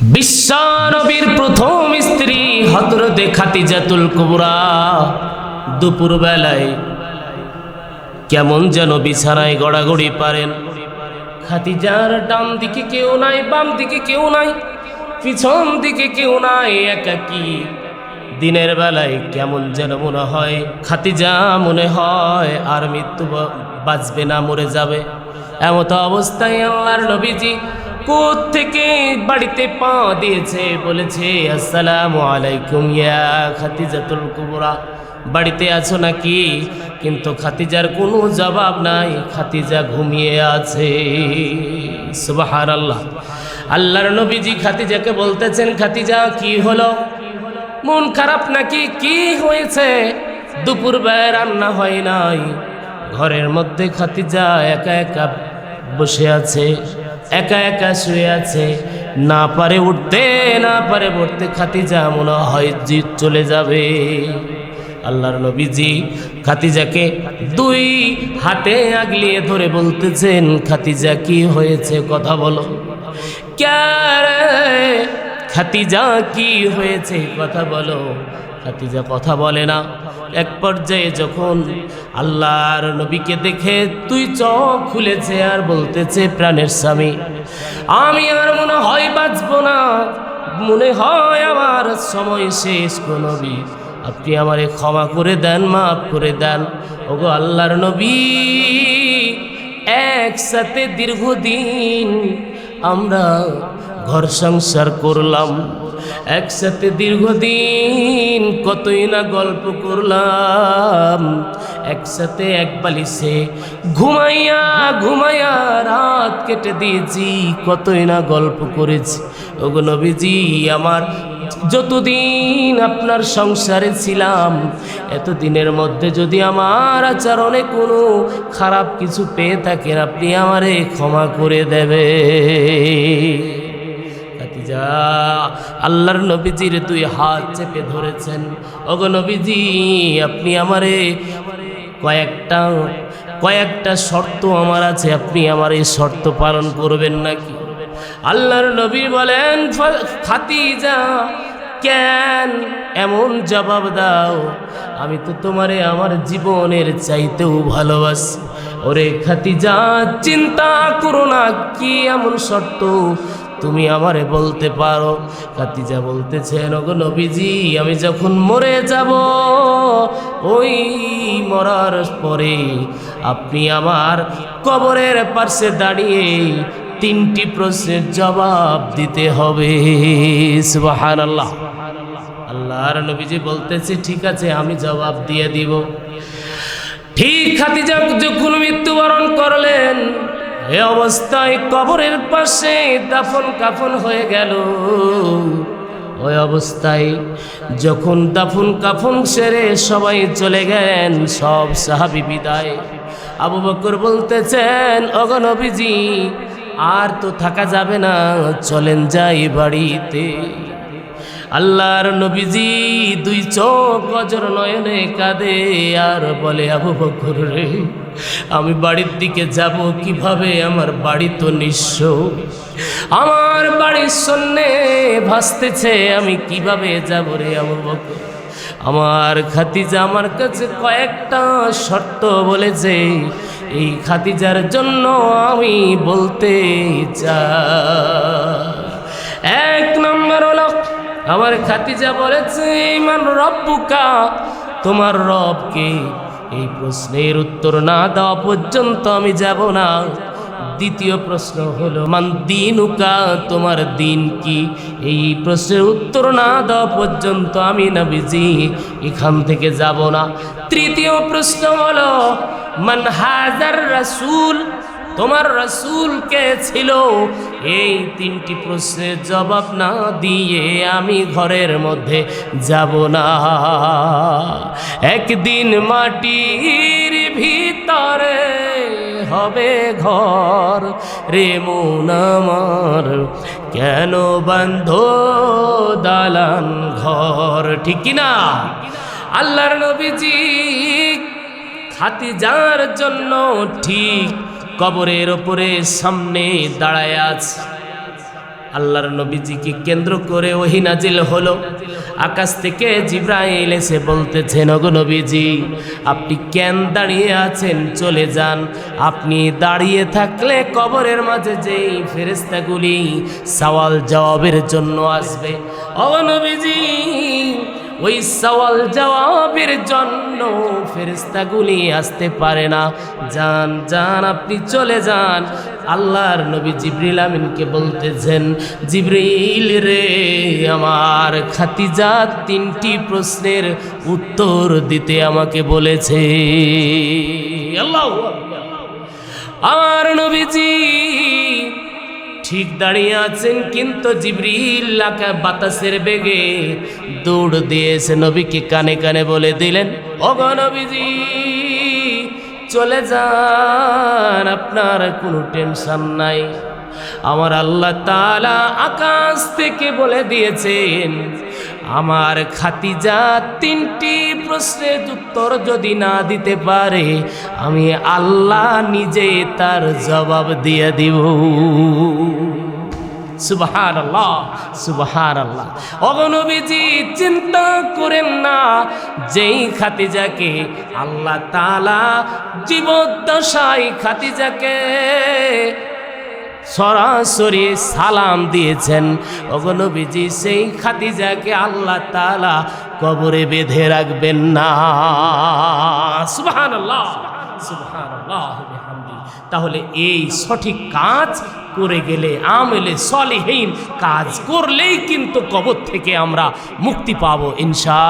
বিশ্বনবীর প্রথম স্ত্রী হজরতে খাতিজাতুল কুবরা। দুপুর বেলায় কেমন যেন বিছানায় গড়াগড়ি পারেন। খাতিজার ডান দিকে কেউ নাই, বাম দিকে কেউ নাই, পিছন দিকে কেউ নাই, একাকি। দিনের বেলায় কেমন যেন মনে হয়, খাতিজা মনে হয় আর মৃত্যু বাঁচবে না, মরে যাবে। এমত অবস্থায় আল্লাহর নবীজি থেকে বাড়িতে পা দিয়েছে? বলেছে, আসসালামু আলাইকুম, ইয়া খাতিজাতুল কুবরা। বাড়িতে আছো নাকি? কিন্তু খাতিজার কোনো জবাব নাই। খাতিজা ঘুমিয়ে আছে। সুবাহার আল্লাহ আল্লাহর নবীজি খাতিজাকে বলতেছেন, খাতিজা, কি হলো? মন খারাপ নাকি? কি হয়েছে? দুপুর বেলা রান্না হয় নাই। ঘরের মধ্যে খাতিজা একা একা বসে আছে। একা একা শুয়ে আছে। না পারে উঠতে, না পারে পড়তে খাতিজা মনে হয় জিত চলে যাবে। আল্লাহর নবীজি খাতিজাকে দুই হাতে আগলিয়ে ধরে বলতেছেন, খাতিজা, কি হয়েছে? কথা বলো। ক্যারে খাতিজা, কি হয়েছে? কথা বলো। খাতিজা কথা বলে না। এক পর্যায়ে যখন আল্লাহর নবীকে দেখে তুই চোখ খুলেছে আর বলতেছে প্রাণের স্বামী, আমি আর মনে হয় বাঁচবো না। মনে হয় আমার সময় শেষ নবী। আপনি আমারে ক্ষমা করে দেন, মাফ করে দেন। ওগো আল্লাহর নবী, একসাথে দীর্ঘদিন আমরা ঘর সংসার করলাম। একসাথে দীর্ঘদিন কতই না গল্প করলাম। একসাথে এক বালিশে ঘুমাইয়া ঘুমাইয়া রাত কেটে দিয়েছি, কতই না গল্প করেছি। ওগো নবীজি, আমার যতদিন আপনার সংসারে ছিলাম, এতদিনের মধ্যে যদি আমার আচরণে কোনো খারাপ কিছু পেয়ে থাকেন, আপনি আমারে ক্ষমা করে দেবে খাদিজা আল্লাহর নবীজির দুই হাত চেপে ধরেছেন। ওগো নবীজি, আপনি আমারে কয়েকটা কয়েকটা শর্ত আমার আছে, আপনি আমার এই শর্ত পালন করবেন নাকি? আল্লাহর নবী বলেন "ফ- খাদিজা, কেন এমন জবাব দাও? আমি তো তোমারে আমার জীবনের চাইতেও ভালোবাসি। ওরে খাতিজা চিন্তা করো না, কি এমন শর্ত? তুমি আমারে বলতে পারো। খাতিজা বলতেছেন ওগো নবীজি, আমি যখন মরে যাব, ওই মরার পরে আপনি আমার কবরের পাশে দাঁড়িয়ে তিনটি প্রশ্নের জবাব দিতে হবে। সুবাহান আল্লাহ আল্লাহর নবীজি বলতেছে, ঠিক আছে, আমি জবাব দিয়ে দিব। ঠিক খাতিজা যখন মৃত্যুবরণ করলেন এ অবস্থায় কবরের পাশে দাফন কাফন হয়ে গেল। ওই অবস্থায় যখন দাফন কাফন সেরে সবাই চলে গেলেন, সব সাহাবি বিদায়। আবু বকর বলতেছেন অগনবীজি আর তো থাকা যাবে না, চলেন যাই বাড়িতে। আল্লাহর নবীজি দুই চোখ অজর নয়নে কাঁদে আর বলে, আবু বকর রে, আমি বাড়ির দিকে যাব কীভাবে? আমার বাড়ি তো নিঃস্ব। আমার বাড়ির সন্নে ভাসতেছে, আমি কীভাবে যাব রে আবু বকর? আমার খাতিজা আমার কাছে কয়েকটা শর্ত বলেছে, এই খাতিজার জন্য আমি বলতে চাই। এক নম্বর হলো আমার খাতিজা বলেছে, ইমান রব্বুকা? তোমার রবকে এই প্রশ্নের উত্তর না দেওয়া পর্যন্ত আমি যাব না। দ্বিতীয় প্রশ্ন হলো, মান দিনুকা? তোমার দিন কি? এই প্রশ্নের উত্তর না দেওয়া পর্যন্ত আমি নবীজি এখান থেকে যাব না। তৃতীয় প্রশ্ন হলো, মান হাজার রাসূল? তোমার রসুল কে ছিল? এই তিনটি প্রশ্নের জবাব না দিয়ে আমি ঘরের মধ্যে যাব না। একদিন মাটির ভিতরে হবে ঘর। রে মন আমার, কেন বন্ধ দালান ঘর? ঠিক না আল্লাহর নবীজি খাতিজার জন্য ঠিক কবরের ওপরে সামনে দাঁড়ায় আছে। আল্লাহর নবীজিকে কেন্দ্র করে ওহি নাজিল হলো। আকাশ থেকে জিব্রাইল এসে বলতেছেন, ওগো নবীজি, আপনি কেন দাঁড়িয়ে আছেন? চলে যান। আপনি দাঁড়িয়ে থাকলে কবরের মাঝে যেই ফেরেস্তাগুলি সওয়াল জবাবের জন্য আসবে। ওগো ওই সওয়াল জবাবের জন্য ফেরেস্তাগুলি আসতে পারে না। যান যান, আপনি চলে যান। আল্লাহর নবী জিবরিল আমিনকে বলতেছেন, জিবরিল রে, আমার খাতিজা তিনটি প্রশ্নের উত্তর দিতে আমাকে বলেছে। আল্লাহ আমার নবীজি ঠিক দাঁড়িয়ে আছেন কিন্তু জিবরিল বাতাসের বেগে দৌড় দিয়েছে নবীকে কানে কানে বলে দিলেন, ওগো নবীজি, চলে যান, আপনার কোনো টেনশন নাই। আমার আল্লাহ তালা আকাশ থেকে বলে দিয়েছেন, আমার খাতিজা তিনটি প্রশ্নের উত্তর যদি না দিতে পারে, আমি আল্লাহ নিজে তার জবাব দিয়ে দিব। সুবহান আল্লাহ সুবহান আল্লাহ অগনবীজি চিন্তা করেন না, যেই খাতিজাকে আল্লাহ তালা জীবদ্দশাই খাতিজাকে সরাসরি সালাম দিয়েছেন অগনবীজি সেই খাতিজাকে আল্লাহ তালা কবরে বেঁধে রাখবেন না। সুবহান আল্লাহ তাহলে এই সঠিক কাজ করে গেলে, আমেলে সলিহীন কাজ করলেই কিন্তু কবর থেকে আমরা মুক্তি পাবো, ইনশা